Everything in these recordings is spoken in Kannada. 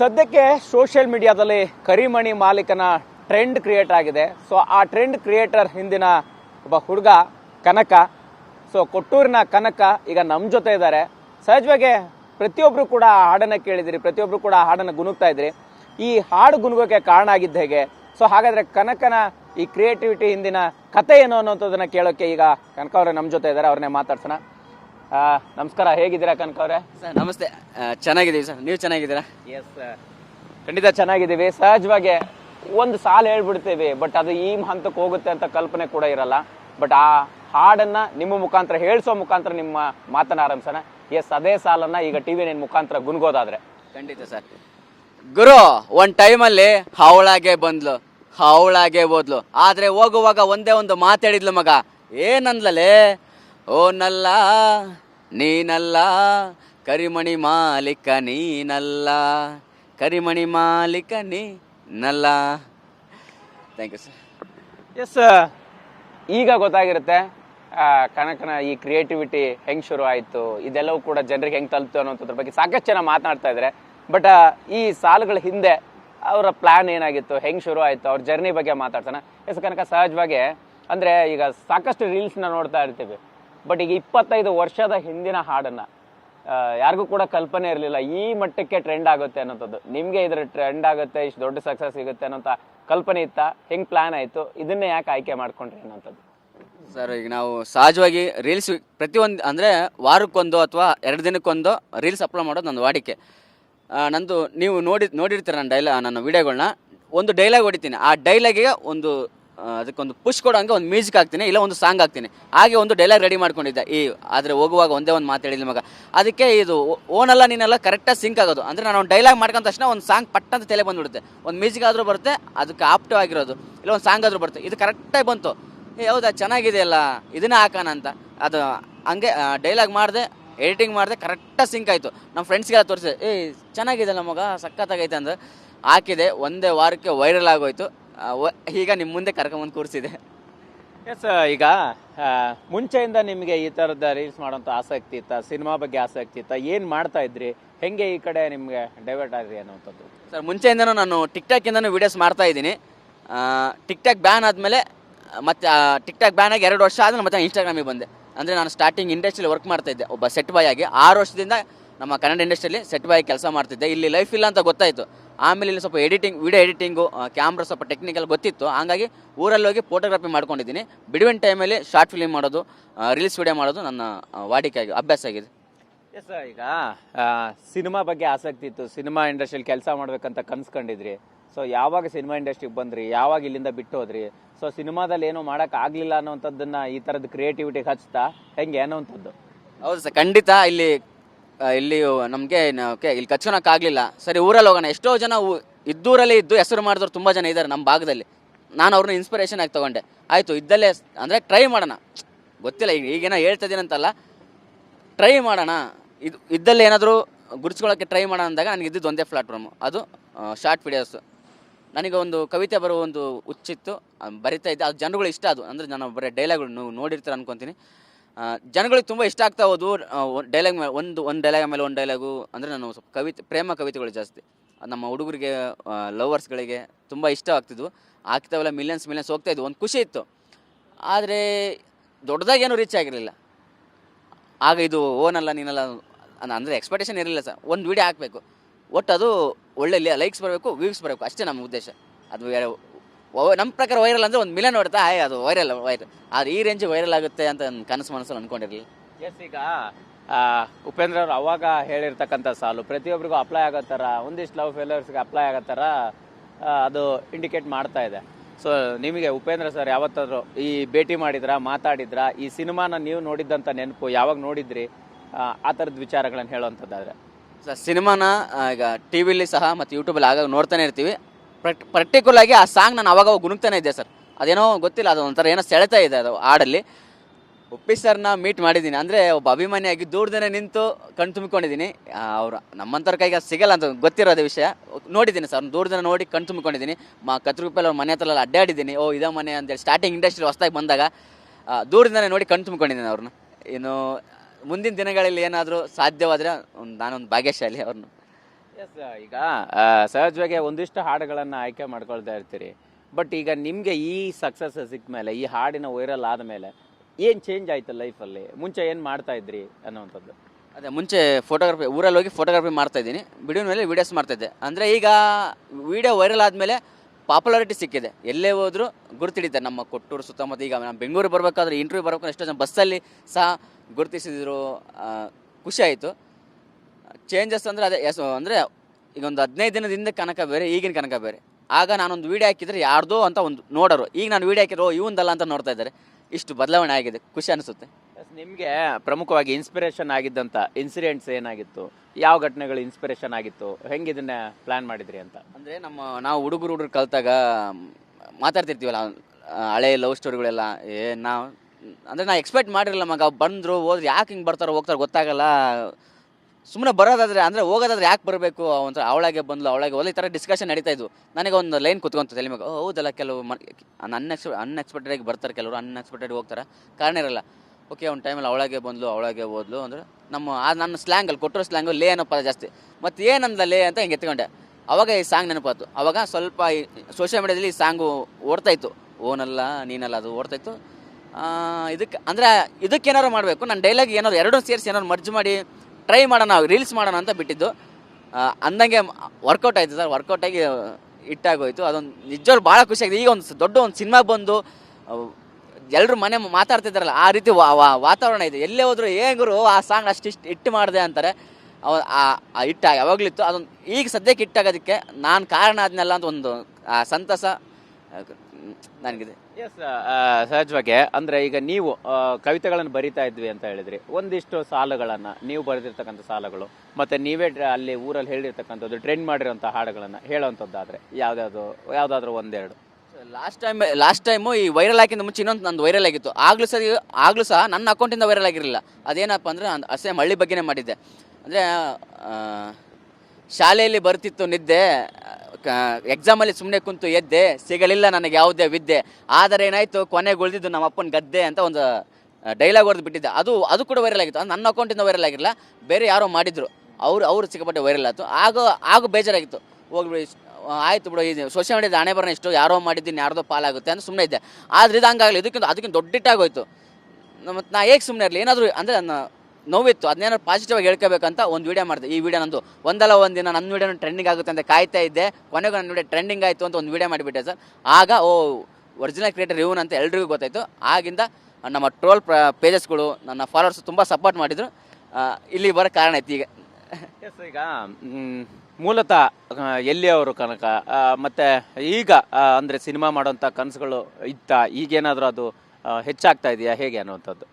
ಸದ್ಯಕ್ಕೆ ಸೋಷಿಯಲ್ ಮೀಡಿಯಾದಲ್ಲಿ ಕರಿಮಣಿ ಮಾಲೀಕನ ಟ್ರೆಂಡ್ ಕ್ರಿಯೇಟ್ ಆಗಿದೆ. ಸೊ ಆ ಟ್ರೆಂಡ್ ಕ್ರಿಯೇಟರ್ ಹಿಂದಿನ ಒಬ್ಬ ಹುಡುಗ ಕನಕ. ಸೊ ಕೊಟ್ಟೂರಿನ ಕನಕ ಈಗ ನಮ್ಮ ಜೊತೆ ಇದ್ದಾರೆ. ಸಹಜವಾಗಿ ಪ್ರತಿಯೊಬ್ಬರು ಕೂಡ ಆ ಹಾಡನ್ನು ಕೇಳಿದಿರಿ ಪ್ರತಿಯೊಬ್ಬರು ಕೂಡ ಆ ಹಾಡನ್ನು ಗುನುಗ್ತಾ ಇದ್ರಿ. ಈ ಹಾಡು ಗುನುಗೋಕೆ ಕಾರಣ ಆಗಿದ್ದ ಹೇಗೆ? ಸೊ ಹಾಗಾದರೆ ಕನಕನ ಈ ಕ್ರಿಯೇಟಿವಿಟಿ ಹಿಂದಿನ ಕತೆ ಏನು ಅನ್ನೋಂಥದ್ದನ್ನು ಕೇಳೋಕ್ಕೆ ಈಗ ಕನಕ ಅವರೇ ನಮ್ಮ ಜೊತೆ ಇದ್ದಾರೆ, ಅವ್ರನ್ನೇ ಮಾತಾಡ್ಸೋಣ. ಆ, ನಮಸ್ಕಾರ ಹೇಗಿದ್ದೀರಾ ಕನಕ ಅವರೇ? ಸರ್ ನಮಸ್ತೆ. ಆ, ಚೆನ್ನಾಗಿದ್ದೀವಿ ಸರ್. ನೀವು ಚೆನ್ನಾಗಿದ್ದೀರಾ? ಎಸ್ ಖಂಡಿತ ಚೆನ್ನಾಗಿದ್ದೀವಿ. ಸಹಜವಾಗಿ ಒಂದು ಸಾಲು ಹೇಳ್ಬಿಡ್ತೀವಿ ಬಟ್ ಅದು ಈ ಹಂತಕ್ಕೆ ಹೋಗುತ್ತೆ ಅಂತ ಕಲ್ಪನೆ ಕೂಡ ಇರಲ್ಲ. ಬಟ್ ಆ ಹಾಡನ್ನ ನಿಮ್ಮ ಮುಖಾಂತರ ಹೇಳಿಸೋ ಮುಖಾಂತರ ನಿಮ್ಮ ಮಾತನ್ನ ಆರಂಭಿಸೋಣ. ಎಸ್ ಅದೇ ಸಾಲನ್ನ ಈಗ ಟಿವಿ ನಿನ್ ಮುಖಾಂತರ ಗುನ್ಗೋದಾದ್ರೆ ಖಂಡಿತ ಸರ್. ಗುರು ಒಂದು ಟೈಮಲ್ಲಿ ಹವಳಾಗೆ ಬಂದ್ಲು. ಹವಳಾಗೆ ಹೋದ್ಲು. ಆದ್ರೆ ಹೋಗುವಾಗ ಒಂದೇ ಒಂದು ಮಾತಾಡಿದ್ಲು ಮಗ. ಏನಂದ್ಲಲೇ? ಓ ನಲ್ಲ ನೀನಲ್ಲ, ಕರಿಮಣಿ ಮಾಲೀಕ ನೀನಲ್ಲ, ಕರಿಮಣಿ ಮಾಲೀಕ ನೀನಲ್ಲ. ಥ್ಯಾಂಕ್ ಯು ಸರ್ ಎಸ್ ಈಗ ಗೊತ್ತಾಗಿರುತ್ತೆ ಕನಕನ ಈ ಕ್ರಿಯೇಟಿವಿಟಿ ಹೆಂಗೆ ಶುರು ಆಯಿತು, ಇದೆಲ್ಲವೂ ಕೂಡ ಜನರಿಗೆ ಹೆಂಗೆ ತಲುಪ್ತು ಅನ್ನೋಂಥದ್ರ ಬಗ್ಗೆ ಸಾಕಷ್ಟು ಜನ ಮಾತನಾಡ್ತಾ ಇದ್ದಾರೆ ಬಟ್ ಈ ಸಾಲುಗಳ ಹಿಂದೆ ಅವರ ಪ್ಲ್ಯಾನ್ ಏನಾಗಿತ್ತು, ಹೆಂಗೆ ಶುರು ಆಯಿತು, ಅವ್ರ ಜರ್ನಿ ಬಗ್ಗೆ ಮಾತಾಡ್ತಾನೆ ಎಸ್ ಕನಕ, ಸಹಜವಾಗಿ, ಅಂದರೆ ಈಗ ಸಾಕಷ್ಟು ರೀಲ್ಸ್ನ ನೋಡ್ತಾ ಇರ್ತೀವಿ. ಬಟ್ ಈಗ ಇಪ್ಪತ್ತೈದು ವರ್ಷದ ಹಿಂದಿನ ಹಾಡನ್ನ ಯಾರಿಗೂ ಕೂಡ ಕಲ್ಪನೆ ಇರಲಿಲ್ಲ. ಈ ಮಟ್ಟಕ್ಕೆ ಟ್ರೆಂಡ್ ಆಗುತ್ತೆ ಅನ್ನೋಂಥದ್ದು. ನಿಮ್ಗೆ ಇದ್ರ ಟ್ರೆಂಡ್ ಆಗುತ್ತೆ, ಇಷ್ಟು ದೊಡ್ಡ ಸಕ್ಸಸ್ ಸಿಗುತ್ತೆ ಅನ್ನೋಂಥ ಕಲ್ಪನೆ ಇತ್ತ? ಹೆಂಗ್ ಪ್ಲಾನ್ ಆಯ್ತು? ಇದನ್ನೇ ಯಾಕೆ ಆಯ್ಕೆ ಮಾಡ್ಕೊಂಡ್ರಿ ಅನ್ನೋಂಥದ್ದು. ಸರ್, ಈಗ ನಾವು ಸಹಜವಾಗಿ ರೀಲ್ಸ್ ಪ್ರತಿಯೊಂದು ಅಂದರೆ ವಾರಕ್ಕೊಂದು ಅಥವಾ ಎರಡು ದಿನಕ್ಕೊಂದು ರೀಲ್ಸ್ ಅಪ್ಲೋಡ್ ಮಾಡೋದು ನನ್ನ ವಾಡಿಕೆ. ನಂದು ನೀವು ನೋಡಿ ನೋಡಿರ್ತೀರ ನನ್ನ ಡೈಲಾ ನನ್ನ ವೀಡಿಯೋಗಳನ್ನ ಒಂದು ಡೈಲಾಗ್ ಹೊಡಿತೀನಿ. ಆ ಡೈಲಾಗಿಗೆ ಒಂದು ಅದಕ್ಕೊಂದು ಪುಷ್ ಕೊಡೋಂಗೆ ಒಂದು ಮ್ಯೂಸಿಕ್ ಹಾಕ್ತೀನಿ, ಇಲ್ಲ ಒಂದು ಸಾಂಗ್ ಹಾಕ್ತೀನಿ. ಹಾಗೆ ಒಂದು ಡೈಲಾಗ್ ರೆಡಿ ಮಾಡ್ಕೊಂಡಿದ್ದೆ. ಈ, ಆದರೆ ಹೋಗುವಾಗ ಒಂದೇ ಒಂದು ಮಾತಾಡಿಲ್ಲ ಮಗ. ಅದಕ್ಕೆ ಇದು ಓನಲ್ಲ ನೀನೆಲ್ಲ ಕರೆಕ್ಟಾಗಿ ಸಿಂಕ್ ಆಗೋದು. ಅಂದರೆ ನಾನು ಒಂದು ಡೈಲಾಗ್ ಮಾಡ್ಕೊಂಡ ತಕ್ಷಣ ಒಂದು ಸಾಂಗ್ ಪಟ್ ಅಂತ ತಲೆ ಬಂದುಬಿಡುತ್ತೆ. ಒಂದು ಮ್ಯೂಸಿಕ್ ಆದರೂ ಬರುತ್ತೆ, ಅದಕ್ಕೆ ಆಪ್ಟಿವ್ ಆಗಿರೋದು. ಇಲ್ಲ, ಒಂದು ಸಾಂಗ್ ಆದರೂ ಬರುತ್ತೆ. ಇದು ಕರೆಕ್ಟಾಗಿ ಬಂತು. ಏ, ಹೌದಾ ಚೆನ್ನಾಗಿದೆಯಲ್ಲ ಇದನ್ನೇ ಹಾಕೋಣ ಅಂತ. ಅದು, ಹಂಗೆ ಡೈಲಾಗ್ ಮಾಡಿದೆ ಎಡಿಟಿಂಗ್ ಮಾಡಿದೆ ಕರೆಕ್ಟಾಗಿ ಸಿಂಕ್ ಆಯಿತು. ನಮ್ಮ ಫ್ರೆಂಡ್ಸ್ಗೆಲ್ಲ ತೋರಿಸಿದೆ ಏ ಚೆನ್ನಾಗಿದೆ ಮಗ, ಸಖತ್ತಾಗೈತೆ ಅಂದರೆ ಹಾಕಿದೆ, ಒಂದೇ ವಾರಕ್ಕೆ ವೈರಲ್ ಆಗೋಯ್ತು. ಆ, ವ- ಈಗ ನಿಮ್ಮ ಮುಂದೆ ಕರ್ಕೊಂಬಂದು ಕೂರಿಸಿದೆ. ಎಸ್ ಈಗ ಆ, ಮುಂಚೆಯಿಂದ ನಿಮಗೆ ಈ ಥರದ ರೀಲ್ಸ್ ಮಾಡೋಂಥ ಆಸಕ್ತಿ ಇತ್ತ? ಸಿನಿಮಾ ಬಗ್ಗೆ ಆಸಕ್ತಿ ಇತ್ತ? ಏನು ಮಾಡ್ತಾ ಇದ್ರಿ? ಹೆಂಗೆ ಈ ಕಡೆ ನಿಮಗೆ ಡೈವರ್ಟ್ ಆದ್ರಿ ಅನ್ನೋಂಥದ್ದು ಸರ್ ಮುಂಚೆಯಿಂದನೂ ನಾನು ಟಿಕ್ ಟಾಕಿಂದನೂ ವೀಡಿಯೋಸ್ ಮಾಡ್ತಾ ಇದ್ದೀನಿ. ಟಿಕ್ ಟಾಕ್ ಬ್ಯಾನ್ ಆದಮೇಲೆ ಮತ್ತೆ ಟಿಕ್ ಟಾಕ್ ಬ್ಯಾನ್ ಆಗಿ ಎರಡು ವರ್ಷ ಆದಮೇಲೆ ಮತ್ತೆ ಇನ್ಸ್ಟಾಗ್ರಾಮಿಗೆ ಬಂದೆ. ಅಂದರೆ ನಾನು ಸ್ಟಾರ್ಟಿಂಗ್ ಇಂಡಸ್ಟ್ರಿಯಲ್ಲಿ ವರ್ಕ್ ಮಾಡ್ತಾ ಇದ್ದೆ. ಒಬ್ಬ ಸೆಟ್ ಬಾಯ್ ಆಗಿ. ಆರು ವರ್ಷದಿಂದ ನಮ್ಮ ಕನ್ನಡ ಇಂಡಸ್ಟ್ರಿಯಲ್ಲಿ ಸೆಟ್ ಬಾಯ್ ಕೆಲಸ ಮಾಡ್ತಿದ್ದೆ. ಇಲ್ಲಿ ಲೈಫ್ ಇಲ್ಲ ಅಂತ ಗೊತ್ತಾಯಿತು. ಆಮೇಲೆ ಇಲ್ಲಿ ಸ್ವಲ್ಪ ಎಡಿಟಿಂಗ್ ವಿಡಿಯೋ ಎಡಿಟಿಂಗು ಕ್ಯಾಮ್ರಾ ಸ್ವಲ್ಪ ಟೆಕ್ನಿಕಲ್ ಗೊತ್ತಿತ್ತು. ಹಾಗಾಗಿ ಊರಲ್ಲಿ ಹೋಗಿ ಫೋಟೋಗ್ರಫಿ ಮಾಡ್ಕೊಂಡಿದ್ದೀನಿ. ಬಿಡುವಿನ ಟೈಮಲ್ಲಿ ಶಾರ್ಟ್ ಫಿಲಿಮ್ ಮಾಡೋದು ರೀಲ್ಸ್ ವಿಡಿಯೋ ಮಾಡೋದು ನನ್ನ ವಾಡಿಕೆ ಆಗಿ ಅಭ್ಯಾಸ ಆಗಿದೆ. ಎಸ್ ಈಗ ಸಿನಿಮಾ ಬಗ್ಗೆ ಆಸಕ್ತಿ ಇತ್ತು. ಸಿನಿಮಾ ಇಂಡಸ್ಟ್ರಿಯಲ್ಲಿ ಕೆಲಸ ಮಾಡ್ಬೇಕಂತ ಕನ್ಸ್ಕೊಂಡಿದ್ರಿ. ಸೊ ಯಾವಾಗ ಸಿನಿಮಾ ಇಂಡಸ್ಟ್ರಿಗೆ ಬಂದ್ರಿ? ಯಾವಾಗ ಇಲ್ಲಿಂದ ಬಿಟ್ಟು ಹೋದ್ರಿ? ಸೊ ಸಿನಿಮಾದಲ್ಲಿ ಏನೂ ಮಾಡೋಕ್ಕಾಗಲಿಲ್ಲ ಅನ್ನೋವಂಥದ್ದನ್ನು ಈ ಥರದ ಕ್ರಿಯೇಟಿವಿಟಿಗೆ ಹಚ್ತಾ ಹೆಂಗೆ ಅನ್ನೋವಂಥದ್ದು? ಹೌದು ಸರ್ ಖಂಡಿತ ಇಲ್ಲಿ ಇಲ್ಲಿ ನಮಗೆ ಓಕೆ, ಇಲ್ಲಿ ಕಚ್ಕೊಳಕ್ಕಾಗಲಿಲ್ಲ ಸರಿ, ಊರಲ್ಲಿ ಹೋಗೋಣ. ಎಷ್ಟೋ ಜನ ಇದ್ದೂರಲ್ಲಿ ಇದ್ದು ಹೆಸರು ಮಾಡಿದ್ರು ತುಂಬ ಜನ ಇದ್ದಾರೆ ನಮ್ಮ ಭಾಗದಲ್ಲಿ. ನಾನು ಅವ್ರನ್ನ ಇನ್ಸ್ಪಿರೇಷನ್ ಆಗಿ ತೊಗೊಂಡೆ. ಆಯಿತು, ಇದ್ದಲ್ಲೇ ಅಂದರೆ ಟ್ರೈ ಮಾಡೋಣ. ಗೊತ್ತಿಲ್ಲ, ಈಗ ಈಗೇನೋ ಹೇಳ್ತಾ ಇದೀನಿ ಅಂತಲ್ಲ. ಟ್ರೈ ಮಾಡೋಣ. ಇದು, ಇದ್ದಲ್ಲೇ ಏನಾದರೂ ಗುರುತಿಸ್ಕೊಳ್ಳೋಕ್ಕೆ ಟ್ರೈ ಮಾಡೋಣ ಅಂದಾಗ ನನಗೆ ಇದ್ದಿದ್ದು ಒಂದೇ ಪ್ಲಾಟ್ಫಾರ್ಮು ಅದು ಶಾರ್ಟ್ ವಿಡಿಯೋಸ್ ನನಗೆ ಒಂದು ಕವಿತೆ ಬರೋ ಒಂದು ಹುಚ್ಚಿತ್ತು. ಬರಿತಾ ಇದ್ದೆ. ಅದು ಜನಗಳು ಇಷ್ಟ ಅದು. ಅಂದರೆ ನಾನು ಬರೀ ಡೈಲಾಗ್ಗಳು ನೋಡಿರ್ತಾರೆ ಅನ್ಕೊತೀನಿ. ಜನಗಳಿಗೆ ತುಂಬ ಇಷ್ಟ ಆಗ್ತಾ ಹೋದ್ವು ಡೈಲಾಗ್ ಮೇಲೆ ಒಂದು ಒಂದು ಡೈಲಾಗ್ ಮೇಲೆ ಒಂದು ಡೈಲಾಗು ಅಂದರೆ ನಾನು ಸ್ವಲ್ಪ ಕವಿತೆ, ಪ್ರೇಮ ಕವಿತೆಗಳು ಜಾಸ್ತಿ. ನಮ್ಮ ಹುಡುಗರಿಗೆ ಲವರ್ಸ್ಗಳಿಗೆ ತುಂಬ ಇಷ್ಟ ಆಗ್ತಿದ್ವು. ಆಗ್ತಾವೆಲ್ಲ ಮಿಲಿಯನ್ಸ್ ಮಿಲಿಯನ್ಸ್ ಹೋಗ್ತಾ ಇದ್ವು. ಒಂದು ಖುಷಿ ಇತ್ತು. ಆದರೆ ದೊಡ್ಡದಾಗೇನು ರೀಚ್ ಆಗಿರಲಿಲ್ಲ. ಆಗ ಇದು ಓನಲ್ಲ, ನೀನಲ್ಲ ಅಂದರೆ ಎಕ್ಸ್ಪೆಕ್ಟೇಷನ್ ಇರಲಿಲ್ಲ ಸರ್. ಒಂದು ವಿಡಿಯೋ ಹಾಕಬೇಕು. ಒಟ್ಟು ಅದು ಒಳ್ಳೆ ಲೈಕ್ಸ್ ಬರಬೇಕು ವ್ಯೂಸ್ ಬರಬೇಕು. ಅಷ್ಟೇ ನಮ್ಮ ಉದ್ದೇಶ. ಅದು ನಮ್ಮ ಪ್ರಕಾರ ವೈರಲ್ ಅಂದರೆ ಒಂದು ಮಿಲಿಯನ್ ಹೊಡ್ತಾ ಹಾಯ್ ಅದು ವೈರಲ್ ವೈರಲ್ ಅದು ಈ ರೇಂಜ್ ವೈರಲ್ ಆಗುತ್ತೆ ಅಂತ ನನ್ನ ಕನಸು ಮನಸ್ಸಲ್ಲಿ ಅಂದ್ಕೊಂಡಿರಲಿಲ್ಲ ಎಸ್ ಈಗ ಉಪೇಂದ್ರ ಅವ್ರು ಅವಾಗ ಹೇಳಿರ್ತಕ್ಕಂಥ ಸಾಲು ಪ್ರತಿಯೊಬ್ಬರಿಗೂ ಅಪ್ಲೈ ಆಗೋ ಥರ ಒಂದಿಷ್ಟು ಲವ್ ಫೇಲರ್ಸ್ಗೆ ಅಪ್ಲೈ ಆಗೋ ಥರ ಅದು ಇಂಡಿಕೇಟ್ ಮಾಡ್ತಾ ಇದೆ. ಸೊ ನಿಮಗೆ ಉಪೇಂದ್ರ ಸರ್ ಯಾವತ್ತಾದರೂ ಈ ಭೇಟಿ ಮಾಡಿದ್ರ ಮಾತಾಡಿದ್ರ ಈ ಸಿನಿಮಾನ ನೀವು ನೋಡಿದ್ದಂಥ ನೆನಪು ಯಾವಾಗ ನೋಡಿದ್ರಿ? ಆ, ಆ ಥರದ ವಿಚಾರಗಳನ್ನು ಹೇಳುವಂಥದ್ದಾದ್ರೆ. ಸರ್ ಸಿನಿಮಾನ ಈಗ ಟಿ ವಿಲಿ ಸಹ ಮತ್ತು ಯೂಟ್ಯೂಬಲ್ಲಿ ಆಗಾಗ ನೋಡ್ತಾನೆ ಇರ್ತೀವಿ. ಪರ್ಟಿಕ್ಯುಲರ್ ಆಗಿ ಆ ಸಾಂಗ್ ನಾನು ಅವಾಗ ಗುಣಗ್ತಾನೆ ಇದ್ದೆ ಸರ್. ಅದೇನೋ ಗೊತ್ತಿಲ್ಲ, ಅದು ಒಂಥರ ಏನೋ ಸೆಳೆತಾ ಇದೆ ಅದು ಹಾಡಲ್ಲಿ. ಉಪ್ಪಿ ಸರ್ನ ಮೀಟ್ ಮಾಡಿದ್ದೀನಿ. ಅಂದರೆ ಒಬ್ಬ ಅಭಿಮಾನಿಯಾಗಿ ದೂರದೇ ನಿಂತು ಕಣ್ ತುಂಬಿಕೊಂಡಿದ್ದೀನಿ. ಅವರು ನಮ್ಮಂಥವ್ರ ಕೈಗೆ ಸಿಗಲ್ಲ ಅಂತ ಗೊತ್ತಿರೋದು ವಿಷಯ. ನೋಡಿದ್ದೀನಿ ಸರ್ ದೂರದೇ ನೋಡಿ ಕಣ್ ತುಂಬಿಕೊಂಡಿದ್ದೀನಿ. ಮಾ ಕತ್ರಗುಪ್ಪಲ್ಲಿ ಅವ್ರ ಮನೆ ಹತ್ರ ಅಡ್ಡಾಡಿದ್ದೀನಿ. ಓ, ಇದೇ ಮನೆ ಅಂತೇಳಿ ಸ್ಟಾರ್ಟಿಂಗ್ ಇಂಡಸ್ಟ್ರಿ ಹೊಸ್ದಾಗಿ ಬಂದಾಗ ದೂರದಿಂದ ನೋಡಿ ಕಣ್ ತುಂಬಿಕೊಂಡಿದ್ದೀನಿ ಅವ್ರನ್ನ. ಇನ್ನು ಮುಂದಿನ ದಿನಗಳಲ್ಲಿ ಏನಾದರೂ ಸಾಧ್ಯವಾದರೆ ಒಂದು ನಾನೊಂದು ಭಾಗ್ಯಶಾಲಿ ಅವ್ರನ್ನ. ಈಗ ಸಹಜವಾಗಿ ಒಂದಿಷ್ಟು ಹಾಡುಗಳನ್ನು ಆಯ್ಕೆ ಮಾಡ್ಕೊಳ್ತಾ ಇರ್ತೀರಿ. ಬಟ್ ಈಗ ನಿಮಗೆ ಈ ಸಕ್ಸಸ್ ಸಿಕ್ಕ ಮೇಲೆ ಈ ಹಾಡಿನ ವೈರಲ್ ಆದ ಮೇಲೆ ಏನು ಚೇಂಜ್ ಆಯಿತು ಲೈಫಲ್ಲಿ ಮುಂಚೆ ಏನು ಮಾಡ್ತಾ ಇದ್ರಿ ಅನ್ನುವಂಥದ್ದು? ಅದೇ, ಮುಂಚೆ ಫೋಟೋಗ್ರಫಿ ಊರಲ್ಲಿ ಹೋಗಿ ಫೋಟೋಗ್ರಫಿ ಮಾಡ್ತಾ ಇದ್ದೀನಿ. ಬಿಡಿಯೋ ಮೇಲೆ ವೀಡಿಯೋಸ್ ಮಾಡ್ತಾ ಇದ್ದೆ. ಅಂದರೆ ಈಗ ವಿಡಿಯೋ ವೈರಲ್ ಆದಮೇಲೆ ಪಾಪ್ಯುಲಾರಿಟಿ ಸಿಕ್ಕಿದೆ. ಎಲ್ಲೇ ಹೋದರೂ ಗುರುತಿಡಿತಾರೆ. ನಮ್ಮ ಕೊಟ್ಟೂರು ಸುತ್ತಮುತ್ತ, ಈಗ ನಾನು ಬೆಂಗಳೂರು ಬರಬೇಕಾದ್ರೆ ಇಂಟರ್ವ್ಯೂ ಬರಬೇಕಾದ್ರೆ ಎಷ್ಟೋ ಜನ ಬಸ್ಸಲ್ಲಿ ಸಹ ಗುರುತಿಸಿದ್ರು. ಖುಷಿ ಆಯಿತು. ಚೇಂಜಸ್ ಅಂದರೆ ಅದೇ ಎಸ್ ಅಂದರೆ ಈಗ ಒಂದು ಹದಿನೈದು ದಿನದಿಂದ ಕನಕ ಬೇರೆ ಈಗಿನ ಕನಕ ಬೇರೆ. ಆಗ ನಾನೊಂದು ವೀಡಿಯೋ ಹಾಕಿದರೆ ಯಾರ್ದೋ ಅಂತ ಒಂದು ನೋಡೋರು. ಈಗ ನಾನು ವೀಡಿಯೋ ಹಾಕಿರೋ ಇವಂದಲ್ಲ ಅಂತ ನೋಡ್ತಾ ಇದ್ದಾರೆ. ಇಷ್ಟು ಬದಲಾವಣೆ ಆಗಿದೆ ಖುಷಿ ಅನಿಸುತ್ತೆ. ನಿಮಗೆ ಪ್ರಮುಖವಾಗಿ ಇನ್ಸ್ಪಿರೇಷನ್ ಆಗಿದ್ದಂಥ ಇನ್ಸಿಡೆಂಟ್ಸ್ ಏನಾಗಿತ್ತು? ಯಾವ ಘಟನೆಗಳು ಇನ್ಸ್ಪಿರೇಷನ್ ಆಗಿತ್ತು? ಹೆಂಗೆ ಇದನ್ನ ಪ್ಲ್ಯಾನ್ ಮಾಡಿದ್ರಿ ಅಂತ? ಅಂದರೆ ನಮ್ಮ ನಾವು ಹುಡುಗರು ಹುಡುಗರು ಕಲಿತಾಗ ಮಾತಾಡ್ತಿರ್ತೀವಲ್ಲ ಹಳೆ ಲವ್ ಸ್ಟೋರಿಗಳೆಲ್ಲ ಏ ನಾವು ಅಂದರೆ ನಾ ಎಕ್ಸ್ಪೆಕ್ಟ್ ಮಾಡಿರಲಿಲ್ಲ ಮಗ ಬಂದರು ಹೋದ್ರೆ ಯಾಕೆ ಹಿಂಗೆ ಬರ್ತಾರೋ ಹೋಗ್ತಾರೋ ಗೊತ್ತಾಗಲ್ಲ. ಸುಮ್ಮನೆ ಬರೋದಾದ್ರೆ, ಅಂದರೆ ಹೋಗೋದಾದ್ರೆ ಯಾಕೆ ಬರಬೇಕು? ಅಂತ ಅವಳಾಗೆ ಬಂದ್ಲು, ಅವಳಾಗೆ ಹೋದ್ಲು ಈ ಥರ ಡಿಸ್ಕಷನ್ ನಡೀತಾ ಇದ್ವು. ನನಗೆ ಒಂದು ಲೈನ್ ಕುತ್ಕೊಂತ ತಲೆ ಮಗ? ಹೌದಲ್ಲ, ಕೆಲವು ಅನ್ಎಕ್ಸ್ಪೆ ಅನ್ಎಕ್ಸ್ಪೆಕ್ಟೆಡ್ ಆಗಿ ಬರ್ತಾರೆ ಕೆಲವರು ಅನ್ಎಕ್ಸ್ಪೆಕ್ಟೆಡ್ ಹೋಗ್ತಾರೆ? ಕಾರಣ ಇರಲ್ಲ. ಓಕೆ ಒಂದು ಟೈಮಲ್ಲಿ ಅವಳಾಗೆ ಬಂದ್ಲು, ಅವಳಾಗೆ ಓದ್ಲು ಅಂದ್ರೆ ನಮ್ಮ, ಆ ನನ್ನ ಸ್ಲ್ಯಾಂಗಲ್ಲಿ ಕೊಟ್ಟಿರೋ ಸ್ಲ್ಯಾಂಗು ಲೇ ಅನ್ನೋ ಪದ ಜಾಸ್ತಿ. ಮತ್ತು ಏನಂದ ಲೇ ಅಂತ ಹಿಂಗೆ ಎತ್ಕೊಂಡೆ. ಅವಾಗ ಈ ಸಾಂಗ್ ನೆನಪಾತು ಅವಾಗ ಸ್ವಲ್ಪ ಈ ಸೋಷಿಯಲ್ ಮೀಡಿಯಾದಲ್ಲಿ ಈ ಸಾಂಗು ಓಡ್ತಾ ಇತ್ತು. ಓನಲ್ಲ, ನೀನಲ್ಲ, ಅದು ಓಡ್ತಾ ಇತ್ತು. ಇದಕ್ಕೆ ಅಂದರೆ ಇದಕ್ಕೆ ಏನಾರು ಮಾಡಬೇಕು. ನನ್ನ ಡೈಲಾಗ್ ಏನಾದ್ರು, ಎರಡೂ ಸೇರಿಸಿ ಏನಾದ್ರು ಮರ್ಜ್ ಮಾಡಿ ಟ್ರೈ ಮಾಡೋಣ ರೀಲ್ಸ್ ಮಾಡೋಣ ಅಂತ ಬಿಟ್ಟಿದ್ದು. ಅಂದಂಗೆ ವರ್ಕೌಟ್ ಆಯಿತು ಸರ್. ವರ್ಕೌಟ್ ಆಗಿ ಇಟ್ಟಾಗೋಯ್ತು ಅದೊಂದು ನಿಜವ್ರು ಭಾಳ ಖುಷಿ ಆಗಿದೆ. ಈಗ ಒಂದು ದೊಡ್ಡ ಒಂದು ಸಿನಿಮಾ ಬಂದು ಎಲ್ಲರೂ ಮನೆ ಮಾತಾಡ್ತಿದ್ದಾರಲ್ಲ ಆ ರೀತಿ ವಾತಾವರಣ ಇದೆ. ಎಲ್ಲೇ ಹೋದ್ರು ಹೇಗರು ಗುರು, ಆ ಸಾಂಗ್ ಅಷ್ಟು ಇಷ್ಟು ಇಟ್ಟು ಮಾಡಿದೆ ಅಂತಾರೆ. ಅವ, ಆ- ಇಟ್ಟ ಯಾವಾಗಲಿತ್ತು ಅದೊಂದು, ಈಗ ಸದ್ಯಕ್ಕೆ ಹಿಟ್ಟಾಗೋದಕ್ಕೆ ನಾನು ಕಾರಣ ಆದ್ನಲ್ಲ ಅಂತ ಒಂದು ಸಂತಸ. ನನಗಿದೆ. ಎಸ್ ಸಹಜವಾಗಿ ಅಂದ್ರೆ ಈಗ ನೀವು ಕವಿತೆಗಳನ್ನು ಬರಿತಾ ಇದ್ವಿ ಅಂತ ಹೇಳಿದ್ರಿ. ಒಂದಿಷ್ಟು ಸಾಲುಗಳನ್ನ ನೀವು ಬರೆದಿರ್ತಕ್ಕಂಥ ಸಾಲುಗಳು ಮತ್ತೆ ನೀವೇ ಅಲ್ಲಿ ಊರಲ್ಲಿ ಹೇಳಿರ್ತಕ್ಕಂಥದ್ದು ಟ್ರೆಂಡ್ ಮಾಡಿರೋಂಥ ಹಾಡುಗಳನ್ನ ಹೇಳೋವಂಥದ್ದಾದರೆ ಯಾವ್ದಾದ್ರು ಯಾವ್ದಾದ್ರು ಒಂದೆರಡು. ಲಾಸ್ಟ್ ಟೈಮ್ ಲಾಸ್ಟ್ ಟೈಮು ಈ ವೈರಲ್ ಆಗಿಂದ ಮುಂಚೆ ಇನ್ನೊಂದು ನಂದು ವೈರಲ್ ಆಗಿತ್ತು. ಆಗ್ಲೂ ಸರಿ ಆಗ್ಲೂ ಸಹ ನನ್ನ ಅಕೌಂಟಿಂದ ವೈರಲ್ ಆಗಿರಲಿಲ್ಲ. ಅದೇನಪ್ಪ ಅಂದರೆ ಸೇಮ್ ಹಳ್ಳಿ ಬಗ್ಗೆನೇ ಮಾಡಿದ್ದೆ. ಅಂದರೆ ಶಾಲೆಯಲ್ಲಿ ಬರ್ತಿತ್ತು ನಿದ್ದೆ ಎಕ್ಸಾಮಲ್ಲಿ ಸುಮ್ಮನೆ ಕುಂತು ಎದ್ದೆ, ಸಿಗಲಿಲ್ಲ ನನಗೆ ಯಾವುದೇ ವಿದ್ಯೆ. ಆದರೆ ಏನಾಯಿತು ಕೊನೆಗೆ ಉಳಿದಿದ್ದು ನಮ್ಮ ಅಪ್ಪನ ಗದ್ದೆ ಅಂತ ಒಂದು ಡೈಲಾಗ್ ಹೊಡೆದು ಬಿಟ್ಟಿದ್ದೆ. ಅದು ಅದು ಕೂಡ ವೈರಲ್ ಆಗಿತ್ತು. ನನ್ನ ಅಕೌಂಟಿಂದ ವೈರಲ್ ಆಗಿರಲಿಲ್ಲ. ಬೇರೆ ಯಾರೋ ಮಾಡಿದ್ರು. ಅವರು ಅವರು ಸಿಕ್ಕಾಪಟ್ಟೆ ವೈರಲ್ ಆಯಿತು. ಆಗ ಆಗ ಬೇಜಾರಾಗಿತ್ತು. ಹೋಗ್ಬಿಡಿ ಆಯಿತು ಬಿಡು, ಇದು ಸೋಷಿಯಲ್ ಮೀಡಿಯಾದ ಹಣೆ ಬರೋಣ ಇಷ್ಟು ಯಾರೋ ಮಾಡಿದ್ದೀನಿ ಯಾರ್ದೋ ಪಾಲಾಗುತ್ತೆ ಅಂತ ಸುಮ್ಮನೆ ಇದ್ದೆ. ಆದ್ರೆ ಇದು ಹಂಗಾಗಲಿ ಇದಕ್ಕಿಂತ, ಅದಕ್ಕಿಂತ ದೊಡ್ಡಿಟ್ಟಾಗೋಯ್ತು ಮತ್ತು ನಾ ಹೇಗೆ ಸುಮ್ಮನೆ ಇರಲಿ? ಏನಾದರೂ, ಅಂದರೆ ನೋವಿತ್ತು. ಅದನ್ನೇನಾದ್ರು ಪಾಸಿಟಿವ್ ಆಗಿ ಹೇಳ್ಕೋಬೇಕಂತ ಒಂದು ವಿಡಿಯೋ ಮಾಡಿದೆ. ಈ ವಿಡಿಯೋ ನಂದು ಒಂದಲ್ಲ ಒಂದಿನ ನನ್ನ ವಿಡಿಯೋ ಟ್ರೆಂಡಿಂಗ್ ಆಗುತ್ತೆ ಅಂತ ಕಾಯ್ತಾ ಇದ್ದೆ. ಕೊನೆಗೂ ನನ್ನ ವಿಡಿಯೋ ಟ್ರೆಂಡಿಂಗ್ ಆಯಿತು ಅಂತ ಒಂದು ವಿಡಿಯೋ ಮಾಡಿಬಿಟ್ಟೆ ಸರ್. ಆಗ, ಓ ಒರಿಜಿನಲ್ ಕ್ರಿಯೇಟರ್ ಇವನ್ ಅಂತ ಎಲ್ರಿಗೂ ಗೊತ್ತಾಯಿತು. ಆಗಿಂದ ನಮ್ಮ ಟ್ರೋಲ್ ಪೇಜಸ್ಗಳು ನನ್ನ ಫಾಲೋವರ್ಸ್ ತುಂಬ ಸಪೋರ್ಟ್ ಮಾಡಿದ್ರು. ಇಲ್ಲಿ ಬರೋ ಕಾರಣ ಆಯ್ತು ಈಗ. ಎಸ್ ಈಗ ಮೂಲತಃ ಎಲ್ಲಿ ಅವರು ಕನಕ ಮತ್ತು ಈಗ ಅಂದರೆ ಸಿನಿಮಾ ಮಾಡೋಂಥ ಕನಸುಗಳು ಇತ್ತ? ಈಗೇನಾದರೂ ಅದು ಹೆಚ್ಚಾಗ್ತಾ ಇದೆಯಾ? ಹೇಗೆ ಅನ್ನುವಂಥದ್ದು?